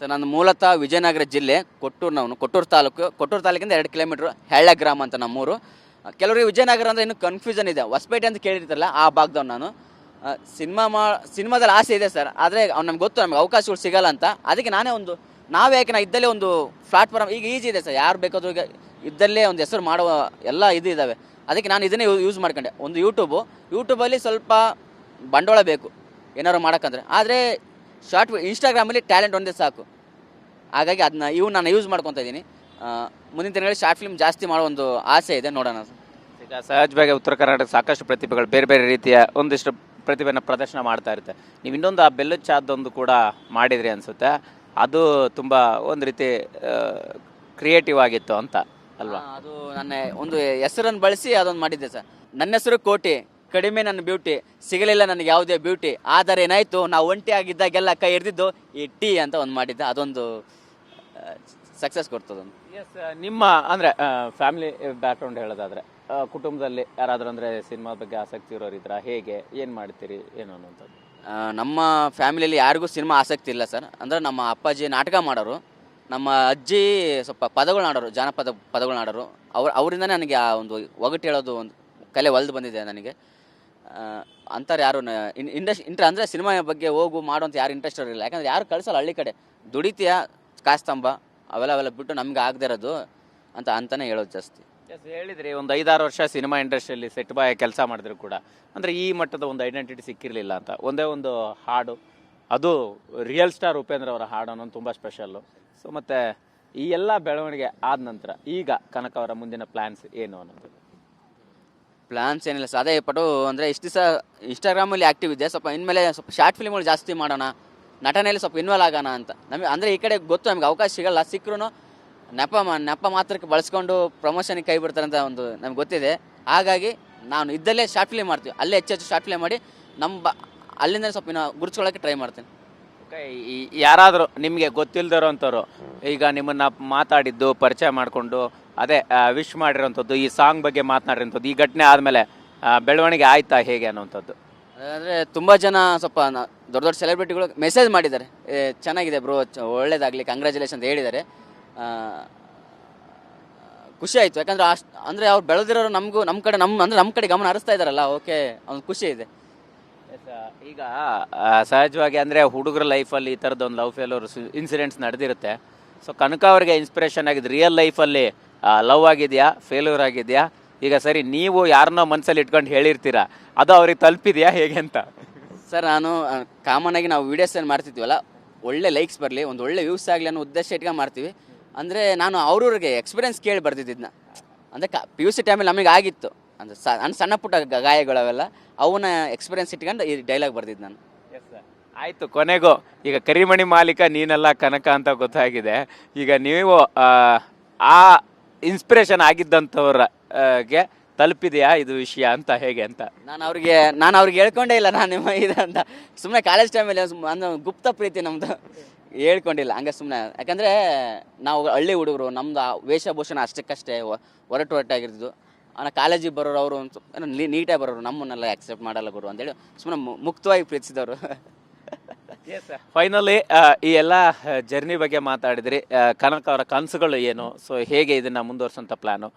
ಸರ್ ನಾನು ಮೂಲತಃ ವಿಜಯನಗರ ಜಿಲ್ಲೆ ಕೊಟ್ಟೂರಿನವನು. ಕೊಟ್ಟೂರು ತಾಲೂಕು, ಕೊಟ್ಟೂರು ತಾಲೂಕಿಂದ ಎರಡು ಕಿಲೋಮೀಟ್ರ್ ಹೆಳ್ಳ ಗ್ರಾಮ ಅಂತ ನಮ್ಮೂರು. ಕೆಲವರಿಗೆ ವಿಜಯನಗರ ಅಂದರೆ ಇನ್ನೂ ಕನ್ಫ್ಯೂಷನ್ ಇದೆ. ಹೊಸಪೇಟೆ ಅಂತ ಕೇಳಿರ್ತಾರಲ್ಲ, ಆ ಭಾಗದವ್ನು ನಾನು. ಸಿನಿಮಾ ಮಾ, ಸಿನಿಮಾದಲ್ಲಿ ಆಸೆ ಇದೆ ಸರ್. ಆದರೆ ಅವ್ನು ನಮ್ಗೆ ಗೊತ್ತು, ನಮ್ಗೆ ಅವಕಾಶಗಳು ಸಿಗಲ್ಲ ಅಂತ. ಅದಕ್ಕೆ ನಾನೇ ಒಂದು, ನಾವೇ ಯಾಕೆ ನಾ ಇದ್ದಲ್ಲೇ ಒಂದು ಪ್ಲಾಟ್ಫಾರ್ಮ್ ಈಗ ಈಜಿ ಇದೆ ಸರ್. ಯಾರು ಬೇಕಾದ್ರೂ ಈಗ ಇದ್ದಲ್ಲೇ ಒಂದು ಹೆಸರು ಮಾಡುವ ಎಲ್ಲ ಇದು ಇದ್ದಾವೆ ಅದಕ್ಕೆ ನಾನು ಇದನ್ನೇ ಯೂಸ್ ಮಾಡ್ಕೊಂಡೆ. ಒಂದು ಯೂಟ್ಯೂಬು ಯೂಟ್ಯೂಬಲ್ಲಿ ಸ್ವಲ್ಪ ಬಂಡವಾಳ ಬೇಕು. ಏನಾದ್ರು ಮಾಡೋಕ್ಕಂದ್ರೆ. ಆದರೆ ಶಾರ್ಟ್ ಇನ್ಸ್ಟಾಗ್ರಾಮಲ್ಲಿ ಟ್ಯಾಲೆಂಟ್ ಒಂದೇ ಸಾಕು. ಹಾಗಾಗಿ ಅದನ್ನ ಇವು ನಾನು ಯೂಸ್ ಮಾಡ್ಕೊತಾ ಇದ್ದೀನಿ. ಮುಂದಿನ ದಿನಗಳಲ್ಲಿ ಶಾರ್ಟ್ ಫಿಲ್ಮ್ ಜಾಸ್ತಿ ಮಾಡೋ ಒಂದು ಆಸೆ ಇದೆ ನೋಡೋಣ ಸರ್ ಈಗ ಸಹಜವಾಗಿ ಉತ್ತರ ಕರ್ನಾಟಕ ಸಾಕಷ್ಟು ಪ್ರತಿಭೆಗಳು ಬೇರೆ ಬೇರೆ ರೀತಿಯ ಒಂದಿಷ್ಟು ಪ್ರತಿಭೆಯನ್ನು ಪ್ರದರ್ಶನ ಮಾಡ್ತಾ ಇರುತ್ತೆ. ನೀವು ಇನ್ನೊಂದು ಆ ಬೆಲ್ಲು ಚಾದೊಂದು ಕೂಡ ಮಾಡಿದ್ರಿ ಅನ್ಸುತ್ತೆ. ಅದು ತುಂಬ ಒಂದು ರೀತಿ ಕ್ರಿಯೇಟಿವ್ ಆಗಿತ್ತು ಅಂತ ಅಲ್ವಾ? ಅದು ನನ್ನ ಒಂದು ಹೆಸರನ್ನು ಬಳಸಿ ಅದೊಂದು ಮಾಡಿದ್ದೆ ಸರ್. ನನ್ನ ಹೆಸರು ಕೋಟಿ. ಕಡಿಮೆ ನನ್ನ ಬ್ಯೂಟಿ ಸಿಗಲಿಲ್ಲ ನನಗೆ ಯಾವುದೇ ಬ್ಯೂಟಿ ಆದರೆ ಏನಾಯ್ತು ನಾವು ಒಂಟಿ ಆಗಿದ್ದಾಗೆಲ್ಲ ಕೈ ಹಿಡಿದಿದ್ದು ಈ ಟೀ ಅಂತ ಒಂದು ಮಾಡಿದ್ದೆ. ಅದೊಂದು ಸಕ್ಸಸ್ ಕೊಡ್ತದೊಂದು ಎಸ್ ನಿಮ್ಮ ಅಂದ್ರೆ ಫ್ಯಾಮಿಲಿ ಬ್ಯಾಕ್ಗ್ರೌಂಡ್ ಹೇಳೋದಾದ್ರೆ ಕುಟುಂಬದಲ್ಲಿ ಯಾರಾದರೂ ಅಂದ್ರೆ ಸಿನಿಮಾ ಬಗ್ಗೆ ಆಸಕ್ತಿ ಇರೋರು ಇದ್ರ? ಹೇಗೆ? ಏನು ಮಾಡ್ತೀರಿ? ಏನು ಅನ್ನೋಂಥದ್ದು ನಮ್ಮ ಫ್ಯಾಮಿಲಿಯಲ್ಲಿ ಯಾರಿಗೂ ಸಿನಿಮಾ ಆಸಕ್ತಿ ಇಲ್ಲ ಸರ್. ಅಂದರೆ ನಮ್ಮ ಅಪ್ಪಾಜಿ ನಾಟಕ ಮಾಡೋರು ನಮ್ಮ ಅಜ್ಜಿ ಸ್ವಲ್ಪ ಪದಗಳು ಆಡೋರು ಜಾನಪದ ಪದಗಳು ಆಡೋರು ಅವ್ರ ಅವರಿಂದ ನನಗೆ ಆ ಒಂದು ಒಗಟು ಹೇಳೋದು ಒಂದು ಕಲೆ ಒಲ್ದು ಬಂದಿದೆ ನನಗೆ. ಅಂತಾರೆ ಯಾರು ಇಂಡಸ್ ಇಂಟ್ರ ಅಂದರೆ ಸಿನಿಮಾ ಬಗ್ಗೆ ಹೋಗು ಮಾಡು ಅಂತ ಯಾರು ಇಂಟ್ರೆಸ್ಟ್ ಇರಲಿಲ್ಲ ಯಾಕಂದ್ರೆ ಯಾರು ಕಳ್ಸಲ್ಲ ಹಳ್ಳಿ ಕಡೆ. ದುಡಿತೀಯ ಕಾಸ್ತಂಬ ಅವೆಲ್ಲ ಅವೆಲ್ಲ ಬಿಟ್ಟು ನಮ್ಗೆ ಆಗದೆ ಇರೋದು ಅಂತ ಅಂತಲೇ ಹೇಳೋದು ಜಾಸ್ತಿ. ಹೇಳಿದ್ರಿ ಒಂದು ಐದಾರು ವರ್ಷ ಸಿನಿಮಾ ಇಂಡಸ್ಟ್ರಿಯಲ್ಲಿ ಸೆಟ್ ಬಾಯ್ ಕೆಲಸ ಮಾಡಿದ್ರು ಕೂಡ. ಅಂದರೆ ಈ ಮಟ್ಟದ ಒಂದು ಐಡೆಂಟಿಟಿ ಸಿಕ್ಕಿರಲಿಲ್ಲ ಅಂತ. ಒಂದೇ ಒಂದು ಹಾಡು. ಅದು ರಿಯಲ್ ಸ್ಟಾರ್ ಉಪೇಂದ್ರ ಅವರ ಹಾಡು ಅನ್ನೋದು ತುಂಬ ಸ್ಪೆಷಲ್ಲು ಸೊ ಮತ್ತು ಈ ಎಲ್ಲ ಬೆಳವಣಿಗೆ ಆದ ನಂತರ ಈಗ ಕನಕ ಅವರ ಮುಂದಿನ ಪ್ಲ್ಯಾನ್ಸ್ ಏನು ಅನ್ನೋದು? ಪ್ಲಾನ್ಸ್ ಏನಿಲ್ಲ. ಸರ್ ಅದೇ ಪಟು ಅಂದರೆ ಇಷ್ಟು ದಿವಸ ಇನ್ಸ್ಟಾಗ್ರಾಮಲ್ಲಿ ಆ್ಯಕ್ಟಿವ್ ಇದೆ ಸ್ವಲ್ಪ ಇನ್ಮೇಲೆ ಸ್ವಲ್ಪ ಶಾರ್ಟ್ ಫಿಲ್ಮ್ಗಳು ಜಾಸ್ತಿ ಮಾಡೋಣ, ನಟನೆಯಲ್ಲಿ ಸ್ವಲ್ಪ ಇನ್ವಾಲ್ ಆಗೋಣ ಅಂತ. ನಮಗೆ ಅಂದರೆ ಈ ಕಡೆ ಗೊತ್ತು, ನಮಗೆ ಅವಕಾಶ ಸಿಗಲ್ಲ. ಸಿಕ್ಕರೂ ನೆಪ ನೆಪ ಮಾತ್ರಕ್ಕೆ ಬಳಸ್ಕೊಂಡು ಪ್ರಮೋಷನ್ಗೆ ಕೈ ಬಿಡ್ತಾರೆ ಅಂತ ಒಂದು ನಮ್ಗೆ ಗೊತ್ತಿದೆ. ಹಾಗಾಗಿ ನಾನು ಇದ್ದಲ್ಲೇ ಶಾರ್ಟ್ ಫಿಲ್ಮ್ ಮಾಡ್ತೀವಿ. ಅಲ್ಲೇ ಹೆಚ್ಚು ಹೆಚ್ಚು ಶಾರ್ಟ್ ಫಿಲ್ಮ್ ಮಾಡಿ, ನಮ್ಮ ಬ ಅಲ್ಲಿಂದ ಸ್ವಲ್ಪ ಇನ್ನು ಗುರುತಿಸ್ಕೊಳ್ಳೋಕ್ಕೆ ಟ್ರೈ ಮಾಡ್ತೀನಿ. ಯಾರಾದರೂ ನಿಮಗೆ ಗೊತ್ತಿಲ್ಲದಿರೋ ಅಂಥವ್ರು ಈಗ ನಿಮ್ಮನ್ನ ಮಾತಾಡಿದ್ದು ಪರಿಚಯ ಮಾಡಿಕೊಂಡು ಅದೇ ವಿಶ್ ಮಾಡಿರೋಂಥದ್ದು ಈ ಸಾಂಗ್ ಬಗ್ಗೆ ಮಾತನಾಡಿರೋಂಥದ್ದು ಈ ಘಟನೆ ಆದಮೇಲೆ ಬೆಳವಣಿಗೆ ಆಯ್ತಾ ಹೇಗೆ ಅನ್ನೋಂಥದ್ದು ಅಂದರೆ ತುಂಬ ಜನ ಸ್ವಲ್ಪ ದೊಡ್ಡ ದೊಡ್ಡ ಸೆಲೆಬ್ರಿಟಿಗಳು ಮೆಸೇಜ್ ಮಾಡಿದ್ದಾರೆ. ಏ, ಚೆನ್ನಾಗಿದೆ ಬ್ರೋ ಒಳ್ಳೇದಾಗಲಿ ಕಂಗ್ರ್ಯಾಚುಲೇಷನ್ ಅಂತ ಹೇಳಿದ್ದಾರೆ. ಖುಷಿ ಆಯಿತು. ಯಾಕಂದರೆ ಅಷ್ಟು ಅಂದರೆ ಅವ್ರು ಬೆಳೆದಿರೋರು ನಮಗೂ ನಮ್ಮ ಕಡೆ ನಮ್ಮ ಅಂದರೆ ನಮ್ಮ ಕಡೆ ಗಮನ ಹರಿಸ್ತಾ ಇದ್ದಾರಲ್ಲ ಓಕೆ ಅವ್ನು ಖುಷಿ ಇದೆ. ಈಗ ಸಹಜವಾಗಿ ಅಂದರೆ ಹುಡುಗರ ಲೈಫಲ್ಲಿ ಈ ಥರದ್ದು ಒಂದು ಲವ್ ಫೇಲೋರ್ ಇನ್ಸಿಡೆಂಟ್ಸ್ ನಡೆದಿರುತ್ತೆ. ಸೊ ಕನಕ ಅವರಿಗೆ ಇನ್ಸ್ಪಿರೇಷನ್ ಆಗಿದ್ದು ರಿಯಲ್ ಲೈಫಲ್ಲಿ ಲವ್ ಆಗಿದೆಯಾ ಫೇಲ್ಯೂರ್ ಆಗಿದೆಯಾ? ಈಗ ಸರಿ, ನೀವು ಯಾರನ್ನೋ ಮನಸ್ಸಲ್ಲಿ ಇಟ್ಕೊಂಡು ಹೇಳಿರ್ತೀರಾ? ಅದು ಅವ್ರಿಗೆ ತಲುಪಿದೆಯಾ ಹೇಗೆ ಅಂತ? ಸರ್, ನಾನು ಕಾಮನ್ ಆಗಿ ನಾವು ವೀಡಿಯೋಸ್ ಏನು ಮಾಡ್ತಿದ್ವಲ್ಲ, ಒಳ್ಳೆ ಲೈಕ್ಸ್ ಬರಲಿ, ಒಂದು ಒಳ್ಳೆ ವ್ಯೂಸ್ ಆಗಲಿ ಅನ್ನೋ ಉದ್ದೇಶ ಇಟ್ಕೊಂಡು ಮಾಡ್ತೀವಿ. ಅಂದರೆ ನಾನು ಅವ್ರವ್ರಿಗೆ ಎಕ್ಸ್ಪೀರಿಯನ್ಸ್ ಕೇಳಿ ಬರ್ತಿದ್ದನ್ನ ಅಂದರೆ ಕ ಪಿ ಯು ಸಿ ಟೈಮಲ್ಲಿ ನಮಗೆ ಆಗಿತ್ತು. ಅಂದರೆ ಸ ನನ್ನ ಸಣ್ಣ ಪುಟ್ಟ ಗ- ಗಾಯಗಳವೆಲ್ಲ ಅವನ್ನ ಎಕ್ಸ್ಪೀರಿಯನ್ಸ್ ಇಟ್ಕೊಂಡು ಈ ಡೈಲಾಗ್ ಬರ್ದಿದ್ದು ನಾನು. ಆಯ್ತು ಕೊನೆಗೂ ಈಗ ಕರಿಮಣಿ ಮಾಲೀಕ ನೀನೆಲ್ಲ ಕನಕ ಅಂತ ಗೊತ್ತಾಗಿದೆ. ಈಗ ನೀವು ಆ, ಆ ಇನ್ಸ್ಪಿರೇಷನ್ ಆಗಿದ್ದಂಥವ್ರಿಗೆ ತಲುಪಿದೆಯಾ ಇದು ವಿಷಯ ಅಂತ ಹೇಗೆ ಅಂತ? ನಾನು ಅವ್ರಿಗೆ ನಾನು ಅವ್ರಿಗೆ ಹೇಳ್ಕೊಂಡೇ ಇಲ್ಲ ನಾನು ನಿಮ್ಮ ಇದಂತ. ಸುಮ್ಮನೆ ಕಾಲೇಜ್ ಟೈಮಲ್ಲಿ ಅಂದ್ರೆ ಗುಪ್ತ ಪ್ರೀತಿ ನಮ್ಮದು ಹೇಳ್ಕೊಂಡಿಲ್ಲ ಹಂಗೆ ಸುಮ್ಮನೆ ಯಾಕಂದರೆ ನಾವು ಹಳ್ಳಿ ಹುಡುಗರು ನಮ್ಮದು ವೇಷಭೂಷಣ ಅಷ್ಟಕ್ಕಷ್ಟೇ ಒ- ಒರಟು ಒರಟಾಗಿರ್ತಿದ್ದು ಆಮೇಲೆ ಕಾಲೇಜಿಗೆ ಬರೋರು ಅವರು ಅಂತ ನೀಟಾಗಿ ಬರೋರು ನಮ್ಮನ್ನೆಲ್ಲ ಆಕ್ಸೆಪ್ಟ್ ಮಾಡಲ್ಲ ಗುರು ಅಂತೇಳಿ ಸುಮ್ಮನೆ ಮುಕ್ತವಾಗಿ ಪ್ರೀತಿಸಿದವರು. ಫೈನಲಿ ಈ ಎಲ್ಲ ಜರ್ನಿ ಬಗ್ಗೆ ಮಾತಾಡಿದ್ರಿ. ಕನಕ ಅವರ ಕನಸುಗಳು ಏನು? ಸೊ ಹೇಗೆ ಇದನ್ನ ಮುಂದುವರ್ಸೋಂಥ ಪ್ಲಾನು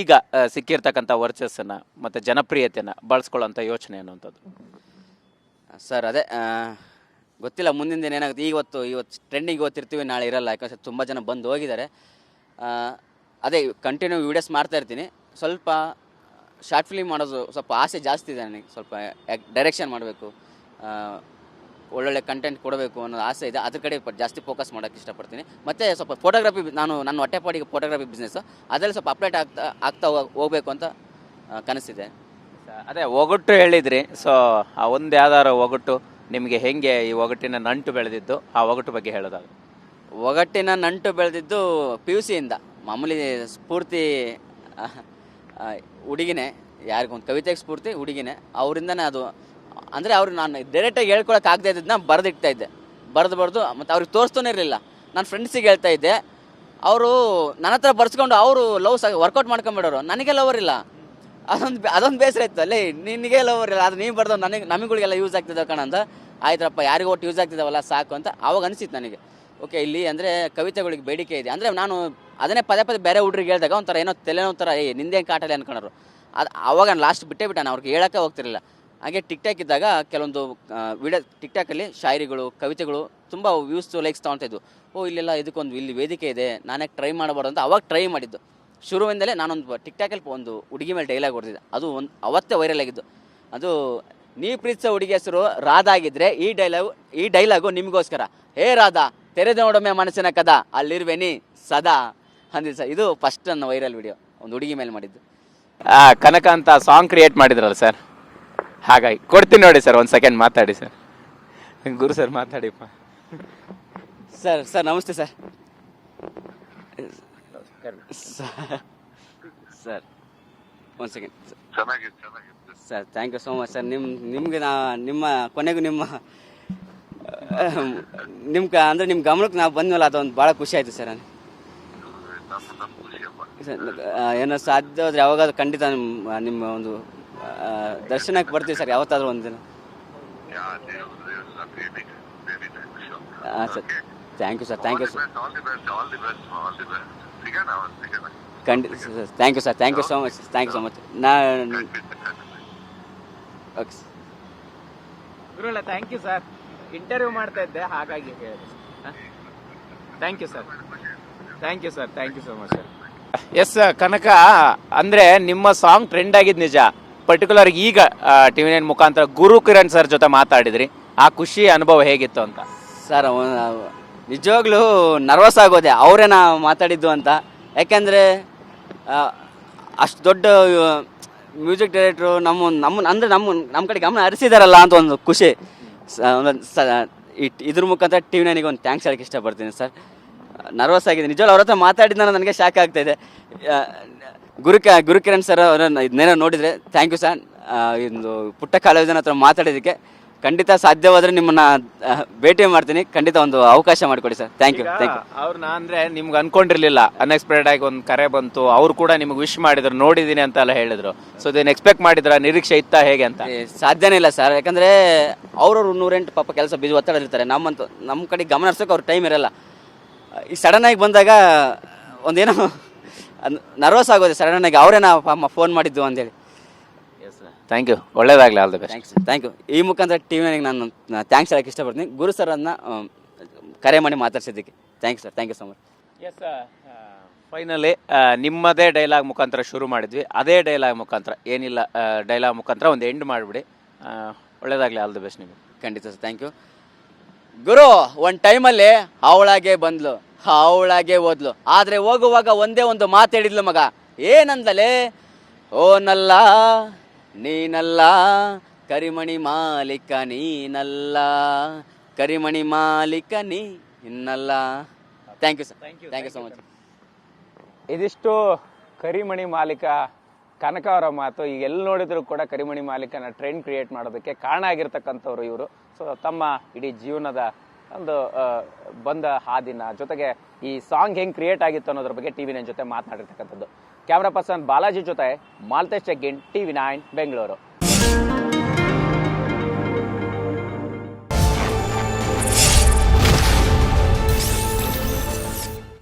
ಈಗ ಸಿಕ್ಕಿರ್ತಕ್ಕಂಥ ವರ್ಚಸ್ಸನ್ನು ಮತ್ತೆ ಜನಪ್ರಿಯತೆನ ಬಳಸ್ಕೊಳ್ಳೋಂಥ ಯೋಚನೆ ಅನ್ನುವಂಥದ್ದು. ಸರ್ ಅದೇ ಗೊತ್ತಿಲ್ಲ ಮುಂದಿನ ದಿನ ಏನಾಗುತ್ತೆ? ಇವತ್ತು ಇವತ್ತು ಟ್ರೆಂಡಿಂಗ್ ಓದ್ತಿರ್ತೀವಿ ನಾಳೆ ಇರಲ್ಲ ಯಾಕಂದ್ರೆ ತುಂಬ ಜನ ಬಂದು ಹೋಗಿದ್ದಾರೆ. ಅದೇ ಕಂಟಿನ್ಯೂ ವೀಡಿಯೋಸ್ ಮಾಡ್ತಾ ಇರ್ತೀನಿ. ಸ್ವಲ್ಪ ಶಾರ್ಟ್ ಫಿಲ್ಮ್ ಮಾಡೋದು ಸ್ವಲ್ಪ ಆಸೆ ಜಾಸ್ತಿ ಇದೆ ನನಗೆ. ಸ್ವಲ್ಪ ಡೈರೆಕ್ಷನ್ ಮಾಡಬೇಕು ಒಳ್ಳೊಳ್ಳೆ ಕಂಟೆಂಟ್ ಕೊಡಬೇಕು ಅನ್ನೋ ಆಸೆ ಇದೆ. ಅದ್ರ ಕಡೆ ಜಾಸ್ತಿ ಫೋಕಸ್ ಮಾಡೋಕ್ಕೆ ಇಷ್ಟಪಡ್ತೀನಿ. ಮತ್ತು ಸ್ವಲ್ಪ ಫೋಟೋಗ್ರಫಿ ನಾನು ನನ್ನ ಹೊಟ್ಟೆಪಾಡಿಗೆ ಫೋಟೋಗ್ರಫಿ ಬಿಸ್ನೆಸ್ಸು ಅದರಲ್ಲಿ ಸ್ವಲ್ಪ ಅಪ್ಡೇಟ್ ಆಗ್ತಾ ಆಗ್ತಾ ಹೋಗಬೇಕು ಅಂತ ಕನಸಿದೆ. ಅದೇ ಒಗಟು ಹೇಳಿದ್ರಿ. ಸೊ ಆ ಒಂದು ಯಾವ್ದಾರು ಒಗಟ್ಟು ನಿಮಗೆ ಹೆಂಗೆ ಈ ಒಗಟಿನ ನಂಟು ಬೆಳೆದಿದ್ದು? ಆ ಒಗಟು ಬಗ್ಗೆ ಹೇಳೋದಾಗ ಒಗಟ್ಟಿನ ನಂಟು ಬೆಳೆದಿದ್ದು ಪಿ ಯು ಸಿಯಿಂದ ಮಾಮೂಲಿ ಸ್ಫೂರ್ತಿ ಹುಡುಗಿನೇ ಯಾರಿಗೊಂದು ಕವಿತೆಗೆ ಸ್ಫೂರ್ತಿ, ಹುಡುಗಿನೇ, ಅವರಿಂದನೇ ಅದು, ಅಂದರೆ ಅವ್ರು ನಾನು ಡೈರೆಕ್ಟಾಗಿ ಹೇಳ್ಕೊಳಕ್ಕೆ ಆಗದೆ ಇದ್ದದನ್ನ ಬರೆದಿಡ್ತಾ ಇದ್ದೆ. ಬರೆದು ಬರೆದು ಮತ್ತು ಅವ್ರಿಗೆ ತೋರಿಸ್ತಾನೆ ಇರಲಿಲ್ಲ. ನಾನು ಫ್ರೆಂಡ್ಸಿಗೆ ಹೇಳ್ತಾ ಇದ್ದೆ. ಅವರು ನನ್ನ ಹತ್ರ ಬರ್ಸ್ಕೊಂಡು ಅವರು ಲವ್ ಸ ವರ್ಕೌಟ್ ಮಾಡ್ಕೊಂಬಿಡೋರು. ನನಗೆ ಲವರ್ ಇಲ್ಲ. ಅದೊಂದು ಅದೊಂದು ಬೇಸರ ಇತ್ತು. ಅಲ್ಲಿ ನಿನಗೆ ಲವರ್ ಇಲ್ಲ. ಅದು ನೀವು ಬರ್ದು ನನಗೆ ನಮಗಳಿಗೆಲ್ಲ ಯೂಸ್ ಆಗ್ತಿದ್ದಾವೆ ಕಣ ಅಂತ ಆಯ್ತರಪ್ಪ ಯಾರಿಗೂ ಒಟ್ಟು ಯೂಸ್ ಆಗ್ತಿದ್ದಾವಲ್ಲ ಸಾಕು ಅಂತ ಆವಾಗ ಅನಿಸಿತ್ತು ನನಗೆ. ಓಕೆ ಇಲ್ಲಿ ಅಂದರೆ ಕವಿತೆಗಳಿಗೆ ಬೇಡಿಕೆ ಇದೆ. ಅಂದರೆ ನಾನು ಅದನ್ನೇ ಪದೇ ಪದೇ ಬೇರೆ ಹುಡ್ರಿಗೆ ಹೇಳಿದಾಗ ಒಂಥರ ಏನೋ ತಲೆನೋ ಒಂಥರ, ಏ ನಿಂದೇನು ಕಾಟಲೆ ಅನ್ಕೊಂಡ್ರು ಅದು ಅವಾಗ ನಾನು ಲಾಸ್ಟ್ ಬಿಟ್ಟೇ ಬಿಟ್ಟಾನ ಅವ್ರಿಗೆ ಹೇಳೋಕ್ಕೆ ಹೋಗ್ತಿರಲಿಲ್ಲ. ಹಾಗೆ ಟಿಕ್ ಟಾಕ್ ಇದ್ದಾಗ ಕೆಲವೊಂದು ವಿಡಿಯೋ ಟಿಕ್ ಟಾಕಲ್ಲಿ ಶಾಯರಿಗಳು, ಕವಿತೆಗಳು ತುಂಬ ವ್ಯೂಸ್ ಲೈಕ್ಸ್ ತೊಗೊಳ್ತಾಯಿದ್ವು ಓ, ಇಲ್ಲೆಲ್ಲ ಇದಕ್ಕೊಂದು, ಇಲ್ಲಿ ವೇದಿಕೆ ಇದೆ, ನಾನೇ ಟ್ರೈ ಮಾಡಬಾರ್ದು ಅಂತ ಅವಾಗ ಟ್ರೈ ಮಾಡಿದ್ದು. ಶುರುವಿಂದಲೇ ನಾನೊಂದು ಟಿಕ್ ಟಾಕಲ್ಲಿ ಒಂದು ಹುಡುಗಿ ಮೇಲೆ ಡೈಲಾಗ್ ಹೊಡೆದಿದ್ದೆ. ಅದು ಒಂದು ಅವತ್ತೇ ವೈರಲ್ ಆಗಿದ್ದು. ಅದು, ನೀ ಪ್ರೀತಿಸೋ ಹುಡುಗಿ ಹೆಸರು ರಾಧಾ ಆಗಿದ್ರೆ ಈ ಡೈಲಾಗು ಈ ಡೈಲಾಗು ನಿಮಗೋಸ್ಕರ. ಹೇ ರಾಧಾ, ತೆರೆದ ನೋಡೊಮ್ಮೆ ಮನಸ್ಸಿನ ಕದ, ಅಲ್ಲಿರುವೆ ನೀ, ಸದಾ. ಅಂದಿದ್ದು ಸರ್ ಇದು ಫಸ್ಟ್ ನನ್ನ ವೈರಲ್ ವಿಡಿಯೋ ಒಂದು ಹುಡುಗಿ ಮೇಲೆ ಮಾಡಿದ್ದು. ಆ, ಕನಕ ಅಂತ ಸಾಂಗ್ ಕ್ರಿಯೇಟ್ ಮಾಡಿದ್ರಲ್ಲ ಸರ್ ಹಾಗಾಗಿ ಕೊಡ್ತೀನಿ ನೋಡಿ ಸರ್ ಒಂದು ಸೆಕೆಂಡ್ ಮಾತಾಡಿ ಸರ್ ಗುರು ಸರ್ ಮಾತಾಡಿಪ್ಪ. ಸರ್ ಸರ್ ನಮಸ್ತೆ ಸರ್. ಸರ್ ಒಂದು ಸೆಕೆಂಡ್ ಚೆನ್ನಾಗಿದೆ ಚೆನ್ನಾಗಿದೆ. Sir thank you so much sir ನಿಮ್ಮ ನಿಮ್ಗೆ ನಾ ನಿಮ್ಮ ಕೊನೆಗೂ ನಿಮ್ಮ ನಿಮ್ಮ ಅಂದರೆ ನಿಮ್ಮ ಗಮನಕ್ಕೆ ನಾವು ಬಂದ್ವಲ್ಲ ಅದೊಂದು ಭಾಳ ಖುಷಿ ಆಯಿತು ಸರ್ ನನಗೆ ನಮ್ಮ ನಮ್ಮ ಖುಷಿಯಪ್ಪ ಸರ್, ಆ, ಏನೋ ಸಾಧ್ಯ ಹೋದ್ರೆ ಯಾವಾಗಾದ್ರೂ ಖಂಡಿತ ನಿಮ್ಮ ನಿಮ್ಮ ಒಂದು ದರ್ಶನಕ್ಕೆ ಬರ್ತೀವಿ ಸರ್, ಯಾವತ್ತಾದ್ರೂ ಒಂದಿನ. Sir thank you sir thank you sir ಖಂಡಿತ sir thank you sir thank you so much thank you so much ನಾ ಸರ್. ಗುರುಳ ಥ್ಯಾಂಕ್ ಯು ಸರ್ ಇಂಟರ್ವ್ಯೂ ಮಾಡ್ತಾ ಇದ್ದೆ, ಹಾಗಾಗಿ thank you sir thank you sir thank you so much sir yes Kanaka ಅಂದ್ರೆ ನಿಮ್ಮ ಸಾಂಗ್ ಟ್ರೆಂಡ್ ಆಗಿದ್ ನಿಜ. ಪರ್ಟಿಕ್ಯುಲರ್ ಈಗ ಟಿವಿ ನೈನ್ ಮುಖಾಂತರ ಗುರು ಕಿರಣ್ ಸರ್ ಜೊತೆ ಮಾತಾಡಿದ್ರಿ. ಆ ಖುಷಿ ಅನುಭವ ಹೇಗಿತ್ತು ಅಂತ? ಸರ್ ನಿಜವಾಗ್ಲೂ ನರ್ವಸ್ ಆಗೋದೆ. ಅವರೇ ನಾ ಮಾತಾಡಿದ್ದು ಅಂತ. ಯಾಕೆಂದರೆ ಅಷ್ಟು ದೊಡ್ಡ ಮ್ಯೂಸಿಕ್ ಡೈರೆಕ್ಟ್ರು ನಮ್ಮ ನಮ್ಮ ಅಂದರೆ ನಮ್ಮ ನಮ್ಮ ಕಡೆ ಗಮನ ಹರಿಸಿದಾರಲ್ಲ ಅಂತ ಒಂದು ಖುಷಿ. ಸ- ಒಂದೊಂದ್ ಸ ಇಟ್- ಇದ್ರ ಮುಖಾಂತರ ಟಿ ವಿ ನನಗೆ ಒಂದು ಥ್ಯಾಂಕ್ಸ್ ಹೇಳಕ್ಕೆ ಇಷ್ಟಪಡ್ತೀನಿ ಸರ್ ನರ್ವಸ್ ಆಗಿದೆ. ನಿಜವಾಗ್ಲೂ ಅವ್ರ ಹತ್ರ ಮಾತಾಡಿದ ನನಗೆ ಶಾಕ್ ಆಗ್ತಾ ಇದೆ. ಗುರುಕ ಗುರು ಗುರುಕಿರಣ್ ಸರ್ ಅವರನ್ನು ಇದನ್ನೇನೋ ನೋಡಿದರೆ ಥ್ಯಾಂಕ್ ಯು ಸರ್ ಇದು ಪುಟ್ಟ ಕಾಲೇಜಿನ ಹತ್ರ ಮಾತಾಡಿದ್ದಕ್ಕೆ ಖಂಡಿತ ಸಾಧ್ಯವಾದರೆ ನಿಮ್ಮನ್ನ ಭೇಟಿ ಮಾಡ್ತೀನಿ. ಖಂಡಿತ ಒಂದು ಅವಕಾಶ ಮಾಡಿಕೊಡಿ sir thank you thank you ಅವ್ರನ್ನ ಅಂದ್ರೆ ನಿಮ್ಗೆ ಅನ್ಕೊಂಡಿರ್ಲಿಲ್ಲ. ಅನ್ಎಕ್ಸ್ಪೆಕ್ಟೆಡ್ ಆಗಿ ಒಂದು ಕರೆ ಬಂತು. ಅವ್ರು ಕೂಡ ನಿಮ್ಗೆ ವಿಶ್ ಮಾಡಿದ್ರು. ನೋಡಿದ್ದೀನಿ ಅಂತ ಎಲ್ಲ ಹೇಳಿದ್ರು. ಸೊ ಇದನ್ನ ಎಕ್ಸ್ಪೆಕ್ಟ್ ಮಾಡಿದ್ರ? ನಿರೀಕ್ಷೆ ಇತ್ತಾ ಹೇಗೆ ಅಂತ? ಏ, ಸಾಧ್ಯನೇ ಇಲ್ಲ ಸರ್ ಯಾಕಂದರೆ ಅವ್ರವ್ರು ನೂರೆಂಟು ಪಾಪ ಕೆಲಸ ಬಿಸಿ ಒತ್ತಡ ಇರ್ತಾರೆ ನಮ್ಮಂತ ನಮ್ಮ ಕಡೆ ಗಮನ ಹರ್ಸೋಕೆ ಅವ್ರ ಟೈಮ್ ಇರಲ್ಲ. ಈ ಸಡನ್ ಆಗಿ ಬಂದಾಗ ಒಂದೇನೋ ನರ್ವಸ್ ಆಗೋದೆ ಸಡನ್ ಆಗಿ ಅವರೇನ ಪಾಪ ಫೋನ್ ಮಾಡಿದ್ದು ಅಂತೇಳಿ ಥ್ಯಾಂಕ್ ಯು ಒಳ್ಳೇದಾಗಲಿ all the best thanks thank you ಈ ಮುಖಾಂತರ ಟಿ ವಿನಾಗ ನಾನು ಥ್ಯಾಂಕ್ಸ್ ಹೇಳಕ್ಕೆ ಇಷ್ಟಪಡ್ತೀನಿ. ಗುರು ಸರ್ ಅನ್ನ ಕರೆ ಮಾಡಿ ಮಾತಾಡ್ಸಿದ್ದಕ್ಕೆ. Thank you sir thank you so much yes finally ನಿಮ್ಮದೇ ಡೈಲಾಗ್ ಮುಖಾಂತರ ಶುರು ಮಾಡಿದ್ವಿ. ಅದೇ ಡೈಲಾಗ್ ಮುಖಾಂತರ ಏನಿಲ್ಲ ಡೈಲಾಗ್ ಮುಖಾಂತರ ಒಂದು ಎಂಡ್ ಮಾಡಿಬಿಡಿ. ಒಳ್ಳೇದಾಗಲಿ ಆಲ್ ದ ಬೆಸ್ಟ್ ನಿಮಗೆ. ಖಂಡಿತ ಸರ್ ಥ್ಯಾಂಕ್ ಯು ಗುರು ಒಂದು ಟೈಮಲ್ಲಿ ಅವಳಾಗೆ ಬಂದ್ಲು. ಅವಳಾಗೆ ಓದ್ಲು ಆದರೆ ಹೋಗುವಾಗ ಒಂದೇ ಒಂದು ಮಾತು ಹೇಳಿದ್ಲು ಮಗ. ಏನಂದಲೆ? ಓ ನಲ್ಲ ನೀನಲ್ಲ ಕರಿಮಣಿ ಮಾಲೀಕ ನೀನಲ್ಲ ಕರಿಮಣಿ ಮಾಲೀಕ ನೀನಲ್ಲ thank you sir thank you so much ಇದಿಷ್ಟು ಕರಿಮಣಿ ಮಾಲೀಕ ಕನಕ ಅವರ ಮಾತು. ಈಗ ಎಲ್ಲಿ ನೋಡಿದ್ರು ಕೂಡ ಕರಿಮಣಿ ಮಾಲೀಕನ ಟ್ರೆಂಡ್ ಕ್ರಿಯೇಟ್ ಮಾಡೋದಕ್ಕೆ ಕಾರಣ ಆಗಿರ್ತಕ್ಕಂಥವ್ರು ಇವರು. ಸೊ ತಮ್ಮ ಇಡೀ ಜೀವನದ ಒಂದು ಬಂದ ಹಾದಿನ ಜೊತೆಗೆ ಈ ಸಾಂಗ್ ಹೆಂಗ್ ಕ್ರಿಯೇಟ್ ಆಗಿತ್ತು ಅನ್ನೋದ್ರ ಬಗ್ಗೆ ಟಿವಿ ನೈನ್ ಜೊತೆ ಮಾತನಾಡಿರ್ತಕ್ಕಂಥದ್ದು. ಕ್ಯಾಮ್ರಾ ಪರ್ಸನ್ ಬಾಲಾಜಿ ಜೊತೆ ಮಾಲ್ತೇಶ್ ಚೆಗ್ಗಿನ್ ಟಿವಿ ನೈನ್ ಬೆಂಗಳೂರು